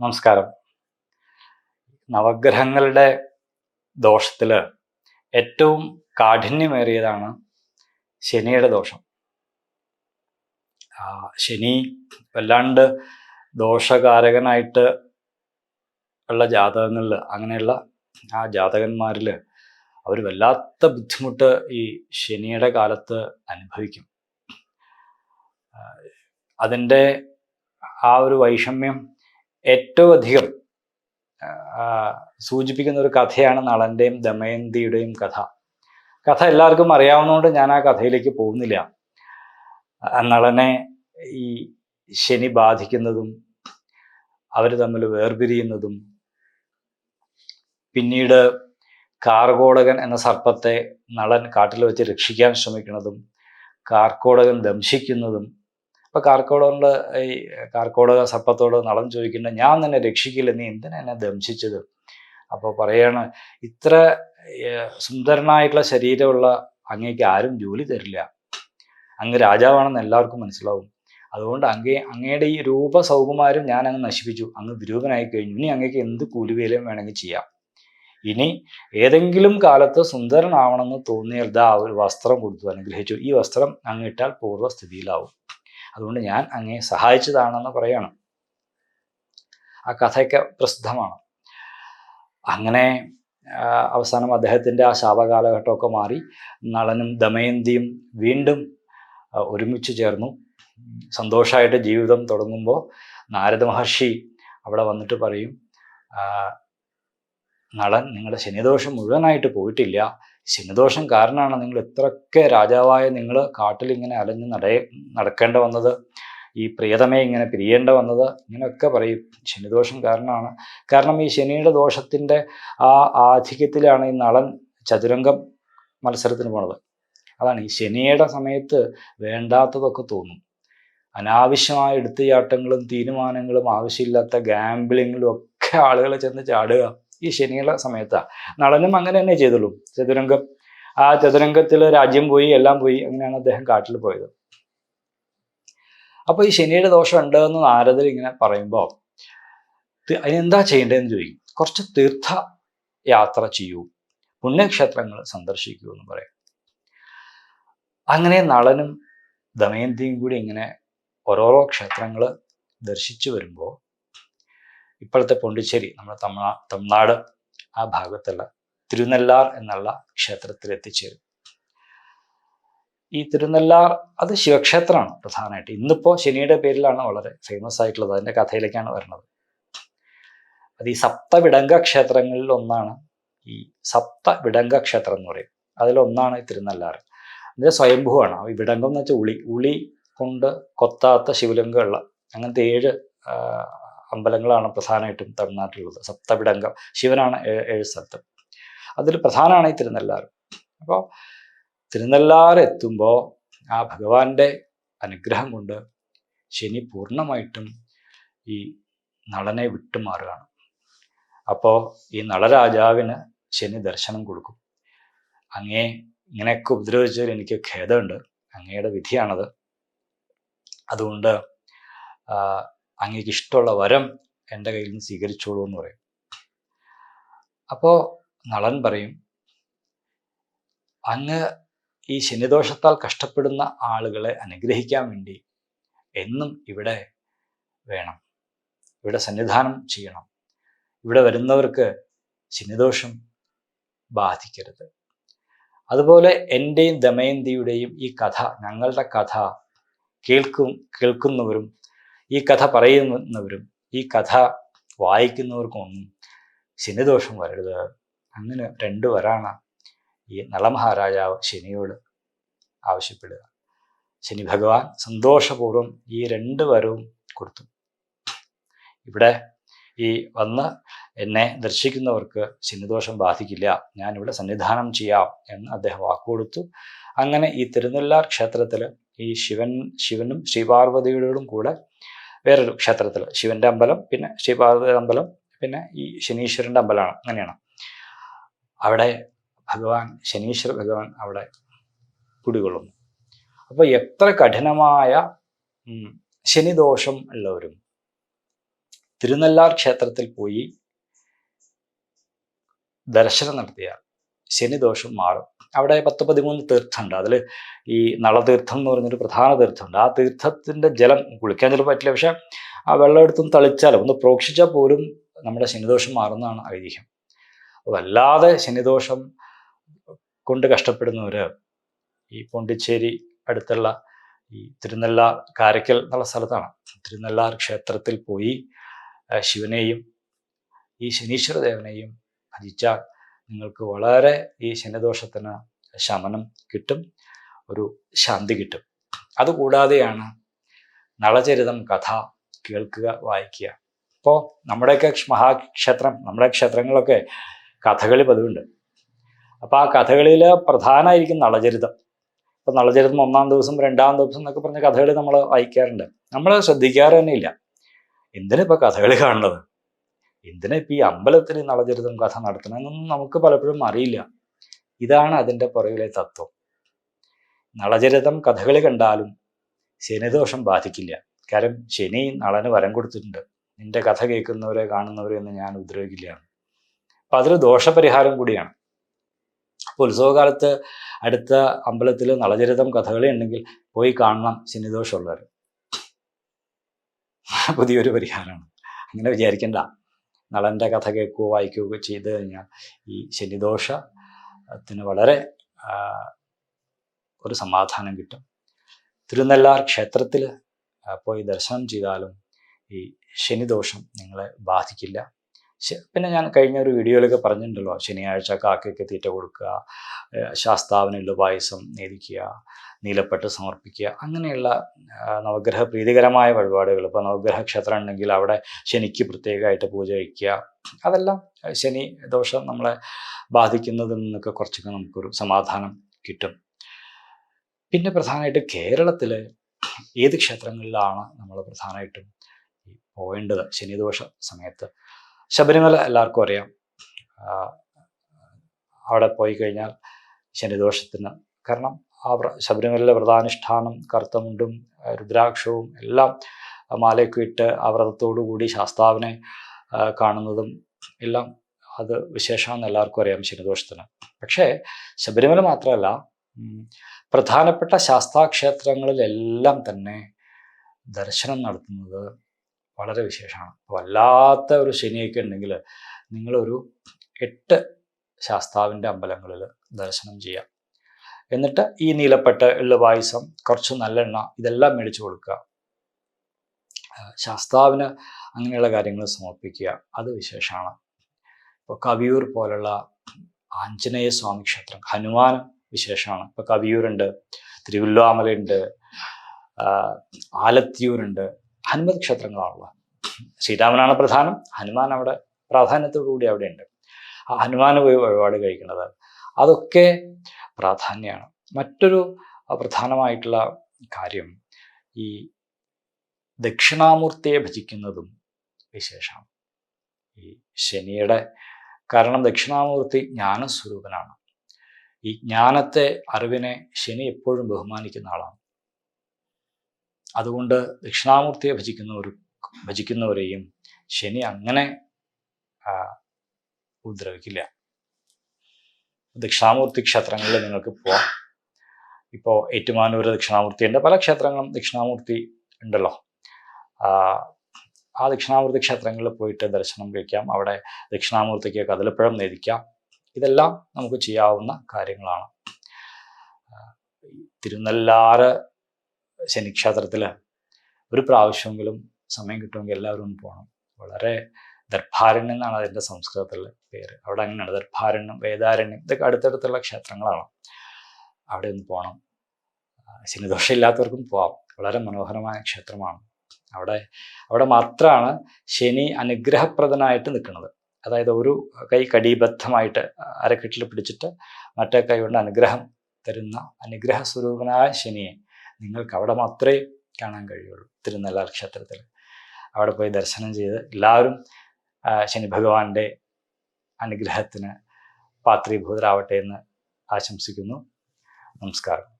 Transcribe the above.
നമസ്കാരം. നവഗ്രഹങ്ങളുടെ ദോഷത്തിൽ ഏറ്റവും കാഠിന്യമേറിയതാണ് ശനിയുടെ ദോഷം. ശനി വല്ലാണ്ട് ദോഷകാരകനായിട്ട് ഉള്ള ജാതകങ്ങളിൽ അങ്ങനെയുള്ള ആ ജാതകന്മാരിൽ അവർ വല്ലാത്ത ബുദ്ധിമുട്ട് ഈ ശനിയുടെ കാലത്ത് അനുഭവിക്കും. അതിന്റെ ആ ഒരു വൈഷമ്യം ഏറ്റവും അധികം സൂചിപ്പിക്കുന്ന ഒരു കഥയാണ് നളന്റെയും ദമയന്തിയുടെയും കഥ. കഥ എല്ലാവർക്കും അറിയാവുന്നതുകൊണ്ട് ഞാൻ ആ കഥയിലേക്ക് പോകുന്നില്ല. നളനെ ഈ ശനി ബാധിക്കുന്നതും അവർ തമ്മിൽ വേർപിരിയുന്നതും പിന്നീട് കാർകോടകൻ എന്ന സർപ്പത്തെ നളൻ കാട്ടിൽ വെച്ച് രക്ഷിക്കാൻ ശ്രമിക്കുന്നതും കാർക്കോടകൻ ദംശിക്കുന്നതും അപ്പൊ കാർക്കോടകന്റെ ഈ കാർക്കോട് സർപ്പത്തോട് നളം ചോദിക്കുന്നു ഞാൻ നിന്നെ രക്ഷിക്കില്ല നീ എന്തിനാ എന്നെ ദംശിച്ചത്? അപ്പോൾ പറയാണ് ഇത്ര സുന്ദരനായിട്ടുള്ള ശരീരമുള്ള അങ്ങേക്ക് ആരും ജോലി തരില്ല. അങ്ങ് രാജാവാണെന്ന് എല്ലാവർക്കും മനസ്സിലാവും. അതുകൊണ്ട് അങ്ങേ അങ്ങയുടെ ഈ രൂപ സൗകുമാരം ഞാൻ അങ്ങ് നശിപ്പിച്ചു. അങ്ങ് വിരൂപനായി കഴിഞ്ഞു. ഇനി അങ്ങേക്ക് എന്ത് കൂലിവേലയും വേണമെങ്കിൽ ചെയ്യാം. ഇനി ഏതെങ്കിലും കാലത്ത് സുന്ദരനാവണമെന്ന് തോന്നിയാൽ ദാ ഒരു വസ്ത്രം കൊടുത്തു അനുഗ്രഹിച്ചു. ഈ വസ്ത്രം അങ്ങ് ഇട്ടാൽ പൂർവസ്ഥിതിയിലാവും. അതുകൊണ്ട് ഞാൻ അങ്ങേ സഹായിച്ചതാണെന്ന് പറയണം. ആ കഥയൊക്കെ പ്രസിദ്ധമാണ്. അങ്ങനെ അവസാനം അദ്ദേഹത്തിന്റെ ആ ശാപകാലഘട്ടമൊക്കെ മാറി നളനും ദമയന്തിയും വീണ്ടും ഒരുമിച്ച് ചേർന്നു. സന്തോഷമായിട്ട് ജീവിതം തുടങ്ങുമ്പോൾ നാരദ മഹർഷി അവിടെ വന്നിട്ട് പറയും നളൻ നിങ്ങളുടെ ശനിദോഷം മുഴുവനായിട്ട് പോയിട്ടില്ല. ശനിദോഷം കാരണമാണ് നിങ്ങൾ ഇത്രയൊക്കെ രാജാവായ നിങ്ങൾ കാട്ടിൽ ഇങ്ങനെ അലഞ്ഞ് നട നടക്കേണ്ട വന്നത്. ഈ പ്രിയതമേ ഇങ്ങനെ പിരിയേണ്ട വന്നത്. ഇങ്ങനെയൊക്കെ പറയും. ശനിദോഷം കാരണമാണ്. കാരണം ഈ ശനിയുടെ ദോഷത്തിന്റെ ആ ആധിക്യത്തിലാണ് ഈ നളൻ ചതുരംഗം മത്സരത്തിന് പോണത്. അതാണ് ഈ ശനിയുടെ സമയത്ത് വേണ്ടാത്തതൊക്കെ തോന്നും. അനാവശ്യമായ എടുത്തുചാട്ടങ്ങളും തീരുമാനങ്ങളും ആവശ്യമില്ലാത്ത ഗാംബിളിങ്ങിലും ഒക്കെ ആളുകൾ ചെന്ന് ചാടുക. ഈ ശനിയുള്ള സമയത്താണ് നളനും അങ്ങനെ തന്നെ ചെയ്തുള്ളൂ. ചതുരംഗം. ആ ചതുരംഗത്തിൽ രാജ്യം പോയി എല്ലാം പോയി അങ്ങനെയാണ് അദ്ദേഹം കാട്ടിൽ പോയത്. അപ്പോൾ ഈ ശനിയുടെ ദോഷം ഉണ്ട് എന്ന് നാരദർ ഇങ്ങനെ പറയുമ്പോൾ അതിനെന്താ ചെയ്യേണ്ടതെന്ന് ചോദിക്കും. കുറച്ച് തീർത്ഥ യാത്ര ചെയ്യൂ. പുണ്യക്ഷേത്രങ്ങൾ സന്ദർശിക്കൂ എന്ന് പറയും. അങ്ങനെ നളനും ദമയന്തിയും കൂടി ഇങ്ങനെ ഓരോരോ ക്ഷേത്രങ്ങൾ ദർശിച്ചു വരുമ്പോൾ ഇപ്പോഴത്തെ പോണ്ടിച്ചേരി നമ്മുടെ തമിഴ്നാ തമിഴ്നാട് ആ ഭാഗത്തുള്ള തിരുനെല്ലാർ എന്നുള്ള ക്ഷേത്രത്തിൽ എത്തിച്ചേരും ഈ തിരുനെല്ലാർ അത് ശിവക്ഷേത്രമാണ് പ്രധാനമായിട്ട്. ഇന്നിപ്പോൾ ശനിയുടെ പേരിലാണ് വളരെ ഫേമസ് ആയിട്ടുള്ളത്. അതിന്റെ കഥയിലേക്കാണ് വരുന്നത്. അത് ഈ സപ്തവിടങ്ക ക്ഷേത്രങ്ങളിൽ ഒന്നാണ് ഈ സപ്തവിടങ്ക ക്ഷേത്രം എന്ന് പറയും. അതിലൊന്നാണ് ഈ തിരുനെല്ലാർ. അതിന്റെ സ്വയംഭൂവാണ്. ഈ വിടങ്കം എന്ന് വെച്ചാൽ ഉളി ഉളി കൊണ്ട് കൊത്താത്ത ശിവലിംഗമുള്ള അങ്ങനത്തെ ഏഴ് അമ്പലങ്ങളാണ് പ്രധാനമായിട്ടും തമിഴ്നാട്ടിലുള്ളത്. സപ്തവിടംഗം ശിവനാണ് ഏഴ് സ്ഥലത്ത്. അതിൽ പ്രധാനമാണ് ഈ തിരുനെല്ലാർ. അപ്പോൾ തിരുനെല്ലാർ എത്തുമ്പോൾ ആ ഭഗവാന്റെ അനുഗ്രഹം കൊണ്ട് ശനി പൂർണമായിട്ടും ഈ നളനെ വിട്ടുമാറുകയാണ്. അപ്പോൾ ഈ നളരാജാവിന് ശനി ദർശനം കൊടുക്കും. അങ്ങേ ഇങ്ങനെയൊക്കെ ഉപദ്രവിച്ചതിൽ എനിക്ക് ഖേദമുണ്ട്. അങ്ങയുടെ വിധിയാണത്. അതുകൊണ്ട് അങ്ങേക്ക് ഇഷ്ടമുള്ള വരം എന്റെ കയ്യിൽ നിന്ന് സ്വീകരിച്ചോളൂ എന്ന് പറയും. അപ്പോൾ നളൻ പറയും അങ്ങ് ഈ ശനിദോഷത്താൽ കഷ്ടപ്പെടുന്ന ആളുകളെ അനുഗ്രഹിക്കാൻ വേണ്ടി എന്നും ഇവിടെ വേണം. ഇവിടെ സന്നിധാനം ചെയ്യണം. ഇവിടെ വരുന്നവർക്ക് ശനിദോഷം ബാധിക്കരുത്. അതുപോലെ എന്റെയും ദമയന്തിയുടെയും ഈ കഥ ഞങ്ങളുടെ കഥ കേൾക്കും കേൾക്കുന്നവരും ഈ കഥ പറയുന്നവരും ഈ കഥ വായിക്കുന്നവർക്കൊന്നും ശനിദോഷം വരരുത്. അങ്ങനെ രണ്ടു വരാണ് ഈ നളമഹാരാജാവ് ശനിയോട് ആവശ്യപ്പെടുക. ശനി ഭഗവാൻ സന്തോഷപൂർവം ഈ രണ്ട് വരവും കൊടുത്തു. ഇവിടെ ഈ വന്ന് എന്നെ ദർശിക്കുന്നവർക്ക് ശനിദോഷം ബാധിക്കില്ല. ഞാനിവിടെ സന്നിധാനം ചെയ്യാം എന്ന് അദ്ദേഹം വാക്കുകൊടുത്തു അങ്ങനെ ഈ തിരുനെല്ലാർ ക്ഷേത്രത്തിൽ ഈ ശിവൻ ശിവനും ശ്രീപാർവതിയോടും കൂടെ വേറൊരു ക്ഷേത്രത്തിൽ ശിവന്റെ അമ്പലം പിന്നെ ശ്രീപാർവതി അമ്പലം പിന്നെ ഈ ശനീശ്വരന്റെ അമ്പലമാണ്. അങ്ങനെയാണ്. അവിടെ ഭഗവാൻ ശനീശ്വര ഭഗവാൻ അവിടെ കുടികൊള്ളുന്നു. അപ്പോൾ എത്ര കഠിനമായ ശനിദോഷം ഉള്ളവരും തിരുനെല്ലാർ ക്ഷേത്രത്തിൽ പോയി ദർശനം നടത്തിയ ശനിദോഷം മാറും. അവിടെ പത്ത് പതിമൂന്ന് തീർത്ഥമുണ്ട് അതിൽ ഈ നളതീർത്ഥം എന്ന് പറഞ്ഞൊരു പ്രധാന തീർത്ഥമുണ്ട് ആ തീർത്ഥത്തിന്റെ ജലം കുളിക്കാൻ ചിലപ്പോൾ പറ്റില്ല. പക്ഷേ ആ വെള്ളം എടുത്തും തളിച്ചാലും ഒന്ന് പ്രോക്ഷിച്ചാൽ പോലും നമ്മുടെ ശനിദോഷം മാറുന്നതാണ് ഐതിഹ്യം. വല്ലാതെ ശനിദോഷം കൊണ്ട് കഷ്ടപ്പെടുന്നവർ ഈ പോണ്ടിച്ചേരി അടുത്തുള്ള ഈ തിരുനെല്ലാർ കാരക്കൽ എന്നുള്ള സ്ഥലത്താണ്. തിരുനെല്ലാർ ക്ഷേത്രത്തിൽ പോയി ശിവനെയും ഈ ശനീശ്വര ദേവനെയും ഭജിച്ചാൽ നിങ്ങൾക്ക് വളരെ ഈ ശനിദോഷത്തിന് ശമനം കിട്ടും ഒരു ശാന്തി കിട്ടും. അതുകൂടാതെയാണ് നളചരിതം കഥ കേൾക്കുക വായിക്കുക. ഇപ്പോൾ നമ്മുടെയൊക്കെ മഹാക്ഷേത്രം നമ്മുടെ ക്ഷേത്രങ്ങളൊക്കെ കഥകളി പതിവുണ്ട്. അപ്പോൾ ആ കഥകളിൽ പ്രധാനമായിരിക്കും നളചരിതം. ഇപ്പം നളചരിതം ഒന്നാം ദിവസം രണ്ടാം ദിവസം എന്നൊക്കെ പറഞ്ഞ കഥകളി നമ്മൾ വായിക്കാറുണ്ട്. നമ്മൾ ശ്രദ്ധിക്കാറ് തന്നെ ഇല്ല എന്തിനാ ഇപ്പം കഥകളി കാണുന്നത്? എന്തിനാ ഇപ്പം ഈ അമ്പലത്തിൽ നളചരിതം കഥ നടത്തണമെന്നൊന്നും നമുക്ക് പലപ്പോഴും അറിയില്ല. ഇതാണ് അതിന്റെ പുറകിലെ തത്വം. നളചരിതം കഥകളി കണ്ടാലും ശനിദോഷം ബാധിക്കില്ല. കാരണം ശനി നളന് വരം കൊടുത്തിട്ടുണ്ട്. നിന്റെ കഥ കേൾക്കുന്നവരെ കാണുന്നവരെ ഒന്നും ഞാൻ ഉപദ്രവിക്കില്ല. അപ്പം അതൊരു ദോഷപരിഹാരം കൂടിയാണ്. അപ്പോൾ ഉത്സവകാലത്ത് അടുത്ത അമ്പലത്തിൽ നളചരിതം കഥകളി ഉണ്ടെങ്കിൽ പോയി കാണണം ശനിദോഷമുള്ളവർ പുതിയൊരു പരിഹാരമാണ്. അങ്ങനെ വിചാരിക്കണ്ട. നളന്റെ കഥ കേൾക്കുകയോ വായിക്കുകയോ ചെയ്തു കഴിഞ്ഞാൽ ഈ ശനിദോഷത്തിന് വളരെ ഒരു സമാധാനം കിട്ടും. തിരുനെല്ലാർ ക്ഷേത്രത്തിൽ പോയി ദർശനം ചെയ്താലും ഈ ശനിദോഷം നിങ്ങളെ ബാധിക്കില്ല. പിന്നെ ഞാൻ കഴിഞ്ഞ ഒരു വീഡിയോയിലൊക്കെ പറഞ്ഞിട്ടുണ്ടല്ലോ ശനിയാഴ്ച കാക്കയ്ക്ക് തീറ്റ കൊടുക്കുക ശാസ്താവിനുള്ള പായസം നേദിക്കുക നീലപ്പെട്ട് സമർപ്പിക്കുക അങ്ങനെയുള്ള നവഗ്രഹ പ്രീതികരമായ വഴിപാടുകൾ. ഇപ്പോൾ നവഗ്രഹ ക്ഷേത്രം ഉണ്ടെങ്കിൽ അവിടെ ശനിക്ക് പ്രത്യേകമായിട്ട് പൂജ വയ്ക്കുക. അതെല്ലാം ശനി ദോഷം നമ്മളെ ബാധിക്കുന്നതിൽ നിന്നൊക്കെ കുറച്ചൊക്കെ നമുക്കൊരു സമാധാനം കിട്ടും. പിന്നെ പ്രധാനമായിട്ട് കേരളത്തിൽ ഏത് ക്ഷേത്രങ്ങളിലാണ് നമ്മൾ പ്രധാനമായിട്ടും പോകേണ്ടത് ശനിദോഷ സമയത്ത് ശബരിമല എല്ലാവർക്കും അറിയാം. അവിടെ പോയി കഴിഞ്ഞാൽ ശനിദോഷത്തിന് കാരണം ആ ശബരിമലയിലെ വ്രതാനുഷ്ഠാനം കറുത്തമുണ്ടും രുദ്രാക്ഷവും എല്ലാം മാലയൊക്കെ ഇട്ട് ആ വ്രതത്തോടുകൂടി ശാസ്താവിനെ കാണുന്നതും എല്ലാം അത് വിശേഷമാണെന്ന് എല്ലാവർക്കും അറിയാം ശനിദോഷത്തിന്. പക്ഷേ ശബരിമല മാത്രമല്ല പ്രധാനപ്പെട്ട ശാസ്താക്ഷേത്രങ്ങളിലെല്ലാം തന്നെ ദർശനം നടത്തുന്നത് വളരെ വിശേഷമാണ്. വല്ലാത്ത ഒരു ശനിയൊക്കെ ഉണ്ടെങ്കിൽ നിങ്ങളൊരു എട്ട് ശാസ്താവിന്റെ അമ്പലങ്ങളിൽ ദർശനം ചെയ്യാം എന്നിട്ട് ഈ നീലപ്പെട്ട് എള്ളുപായസം കുറച്ച് നല്ലെണ്ണ ഇതെല്ലാം മേടിച്ചു കൊടുക്കുക. ശാസ്താവിന് അങ്ങനെയുള്ള കാര്യങ്ങൾ സമർപ്പിക്കുക. അത് വിശേഷമാണ്. ഇപ്പോൾ കവിയൂർ പോലുള്ള ആഞ്ജനേയ സ്വാമി ക്ഷേത്രം ഹനുമാനും വിശേഷമാണ്. ഇപ്പോൾ കവിയൂരുണ്ട് തിരുവല്ലാമലയുണ്ട് ആലത്തിയൂരുണ്ട്. ഹനുമത് ക്ഷേത്രങ്ങളാണുള്ളത്. ശ്രീരാമനാണ് പ്രധാനം ഹനുമാൻ അവിടെ പ്രാധാന്യത്തോടുകൂടി അവിടെ ഉണ്ട് ആ ഹനുമാൻ പോയി വഴിപാട് കഴിക്കുന്നത് അതൊക്കെ പ്രാധാന്യമാണ് മറ്റൊരു പ്രധാനമായിട്ടുള്ള കാര്യം ഈ ദക്ഷിണാമൂർത്തിയെ ഭജിക്കുന്നതും വിശേഷമാണ്. ഈ ശനിയുടെ കാരണം ദക്ഷിണാമൂർത്തി ജ്ഞാനസ്വരൂപനാണ്. ഈ ജ്ഞാനത്തെ അറിവിനെ ശനി എപ്പോഴും ബഹുമാനിക്കുന്ന ആളാണ്. അതുകൊണ്ട് ദക്ഷിണാമൂർത്തിയെ ഭജിക്കുന്നവർ ഭജിക്കുന്നവരെയും ശനി അങ്ങനെ ഉപദ്രവിക്കില്ല. ദക്ഷിണാമൂർത്തി ക്ഷേത്രങ്ങളിൽ നിങ്ങൾക്ക് പോവാം. ഇപ്പോൾ ഏറ്റുമാനൂർ ദക്ഷിണാമൂർത്തി ഉണ്ട് പല ക്ഷേത്രങ്ങളും ദക്ഷിണാമൂർത്തി ഉണ്ടല്ലോ. ആ ദക്ഷിണാമൂർത്തി ക്ഷേത്രങ്ങളിൽ പോയിട്ട് ദർശനം കഴിക്കാം. അവിടെ ദക്ഷിണാമൂർത്തിക്ക് കതിലപ്പഴം നേദിക്കാം ഇതെല്ലാം നമുക്ക് ചെയ്യാവുന്ന കാര്യങ്ങളാണ്. തിരുനെല്ലാറ് ശനിക്ഷേത്രത്തിൽ ഒരു പ്രാവശ്യമെങ്കിലും സമയം കിട്ടുമെങ്കിൽ എല്ലാവരും ഒന്ന് പോകണം വളരെ ദർഭാരണ്യം എന്നാണ് അതിന്റെ സംസ്കൃതത്തിലെ പേര്. അവിടെ അങ്ങനെയാണ്. ദർഭാരണ്യം വേദാരണ്യം ഇതൊക്കെ അടുത്തടുത്തുള്ള ക്ഷേത്രങ്ങളാണ്. അവിടെ ഒന്ന് പോകണം ശനിദോഷം ഇല്ലാത്തവർക്കും പോവാം. വളരെ മനോഹരമായ ക്ഷേത്രമാണ്. അവിടെ അവിടെ മാത്രമാണ് ശനി അനുഗ്രഹപ്രദനായിട്ട് നിൽക്കുന്നത്. അതായത് ഒരു കൈ കടീബദ്ധമായിട്ട് അരക്കെട്ടിൽ പിടിച്ചിട്ട് മറ്റേ കൈ കൊണ്ട് അനുഗ്രഹം തരുന്ന അനുഗ്രഹ സ്വരൂപനായ ശനിയെ നിങ്ങൾക്ക് അവിടെ മാത്രമേ കാണാൻ കഴിയുള്ളൂ തിരുനെല്ലാർ ക്ഷേത്രത്തിൽ അവിടെ പോയി ദർശനം ചെയ്ത് എല്ലാവരും ശനി ഭഗവാന്റെ അനുഗ്രഹത്തിന് പാത്രീഭൂതരാവട്ടെ എന്ന് ആശംസിക്കുന്നു. നമസ്കാരം.